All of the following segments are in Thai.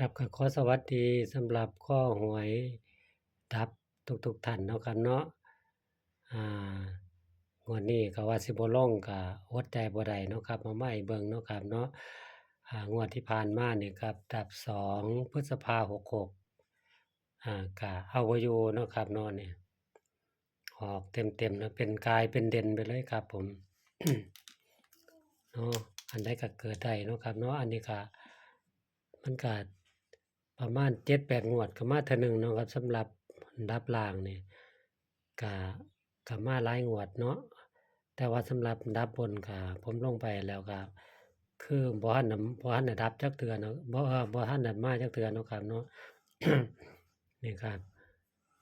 ครับก็ขอสวัสดีสำหรับข้อหวยดับทุกๆท่านเนาะครับเนาะอ่างวดนี้ก็ว่าสิบ่ลงก็อดใจบ่ได้เนาะครับ มาใหม่เบิ่งเนาะครับเนาะอ่างวดที่ผ่านมาเนี่ยครับดับ2พฤษภาคม66อ่าก็เอาบ่อยู่เนาะครับเนาะนี่ยออกเต็มๆนะเป็นกายเป็นเด่นไปเลยครับ ผมเนาะอันใดก็เกิดได้เนาะครับเนาะอันนี้ก็มันก็ ประมาณ7-8งวดก็มาเทื่อหนึ่งเนาะครับสำหรับดับล่างนี่ก็ก็มาหลายงวดเนาะแต่ว่าสำหรับดับบนก็ผมลงไปแล้วก็คือบ่ทันบ่ทันดับจักเทื่อเนาะบ่เอ่อบ่ทันได้มาจักเทื่อเนาะครับเนาะนี่ครับ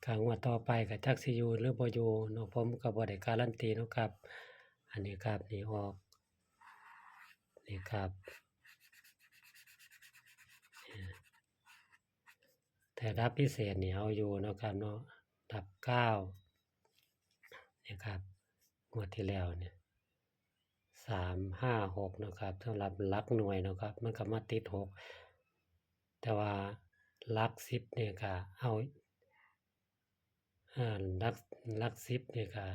ก็งวดต่อไปก็จักสิอยู่หรือบ่อยู่เนาะผมก็บ่ได้การันตีเนาะครับ อันนี้ครับนี่ออกนี่ครับเนี่ย แต่ดับพิเศษเนี่เอาอยู่นะครับเนาะดับเก้าเนี่ยครับงวดที่แล้วเนี่ยสามห้าหกนะครับสำหรับลักหน่วยนะครับ มันก็มาติดหกแต่ว่าลักสิบเนี่ยก็เอาอ่าลักลักสิบเนี่ยก็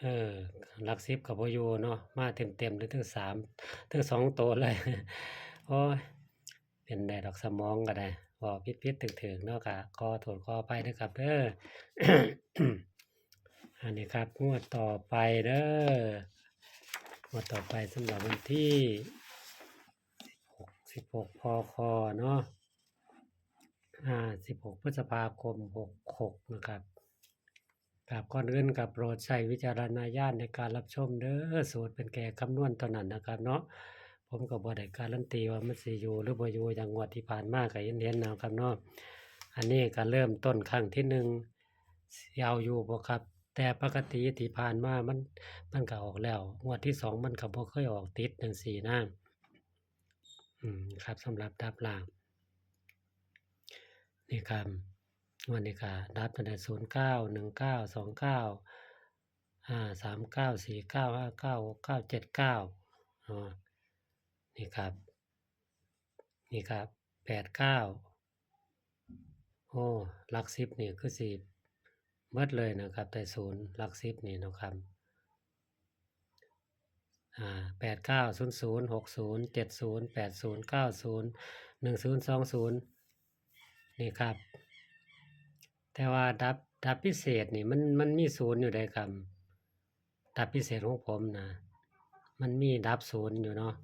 เออลักสิบก็บ่อยู่เนาะมาเต็มๆเลยถึงสามถึงสองโตวเลยโอ้ย เป็นได้ดอกสมองก็ได้เว้าผิดๆถูกๆเนาะก็ขอโทษขออภัยเด้อครับเด้ออันนี้ครับงวดต่อไปเด้องวดต่อไปสำหรับวันที่16 16พคเนาะอ่า16พฤษภาคม66นะครับครับก่อนอื่นก็โปรดใช้วิจารณญาณในการรับชมเด้อสูตรเป็นแค่คำนวณเท่านั้นนะครับเนาะ ผมก็บ่ได้การันตีว่ามันสิอยู่หรือบ่อยู่อย่างงวดที่ผ่านมาก็เห็นๆนะครับเนาะอันนี้ก็เริ่มต้นครั้งที่หนึ่งเอาอยู่บ่ครับ แต่ปกติที่ผ่านมามันมันก็ออกแล้วงวดที่สองมันก็บ่เคยออกติดจังซี่นะอืมครับสำหรับดับล่างนี่ครับวดนี้ก็ดับตั้งแต่09 19 29อ่า39 49 59 69 79อ๋อ นี่ครับ นี่ครับแปดเก้าโอ้หลักสิบนี่คือสิบเบิดเลยนะครับ แต่ศูนย์หลักสิบนี่นะครับอ่าแปดเก้าศูนย์ศูนย์หกศูนย์เจ็ดศูนย์แปดศูนย์เก้าศูนย์หนึ่งศูนย์สองศูนย์นี่ครับ แต่ว่าดับดับพิเศษนี่มันมันมีศูนย์อยู่ใดครับดับพิเศษของผมนะมันมีดับศูนย์อยู่เนาะ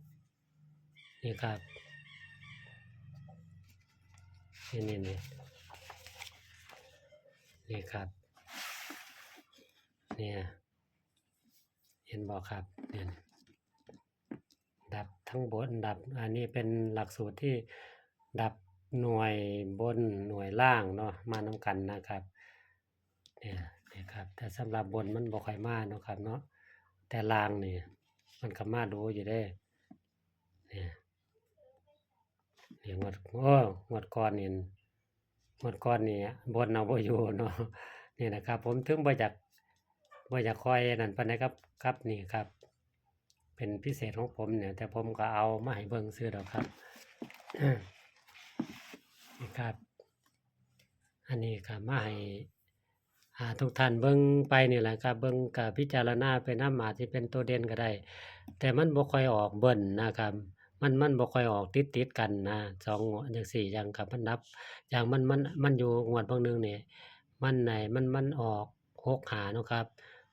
นี่ครับนี่นี่นี่นี่ครับเนี่ยเห็นบอกครับเนี่ยดับทั้งบนดับอันนี้เป็นหลักสูตรที่ดับหน่วยบนหน่วยล่างเนาะมานำกันนะครับเนี่ยนี่ครับแต่สำหรับบนมันบ่ค่อยมาเนาะครับเนาะแต่ล่างนี่มันก็มาดูอยู่เด้เนี่ย เนี่งวดโอ้งดก่อนนี่งดก่อนนี่บนเอาบ่อยู่เนาะนี่นะครับ ผมถึงบ่อยากบ่อยากคอยนั่นปานใดครับครับนี่ครับ เป็นพิเศษของผมเนี่ย แต่ผมก็เอามาให้เบิ่งซื่อดอกครับนี่ครับ อันนี้ก็มาให้ทุกท่านเบิ่งไปนี่แหละครับเบิ่งก็พิจารณาไปนำอาจสิเป็นตัวเด่นก็ได้ แต่มันบ่ค่อยออกเบิ่นนะครับ มันมันบ่ค่อยออกติดๆกันนะสองงวดจังซี่อย่างครับมันนับ อย่างมันมันมันอยู่งวดบางหนึงเนี่ยมันไหนมันมันออก6 5เนาะครับ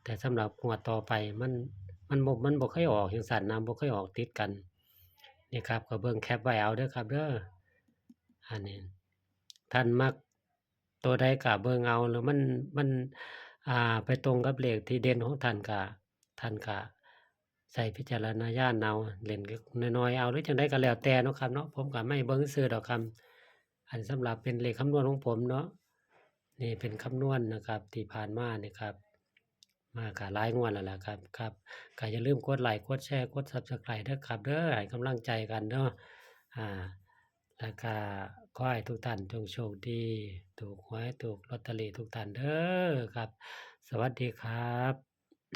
แต่สำหรับงวดต่อไปมันมันบ่มันบ่เคยออกจังซั่นนะบ่เคยออกติดกันนี่ครับก็เบิ่งแคปไว้เอาเด้อครับเด้ออันนี้ท่านมักตัวใดก็เบิ่งเอาหรือมันมันอ่าไปตรงกับเลขที่เด่นของท่านก็ท่านก็ ใส่พิจารณาญาณเอาเล่นน้อยๆเอาหรือจังได้ก็แล้วแต่เนาะครับเนาะผมก็ไม่เบิ่งซื่อดอกครับอันสำหรับเป็นเลขคำนวณของผมเนาะนี่เป็นคำนวณนะครับที่ผ่านมานี่ครับ มาก็หลายงวดแล้วล่ะครับครับก็อย่าลืมกดไลค์กดแชร์กด Subscribe เด้อครับเด้อให้กำลังใจกันเนาะอ่าแล้วก็ขอให้ทุกท่านจงโชคดี ถูกหวยถูกลอตเตอรี่ทุกท่านเด้อครับ สวัสดีครับ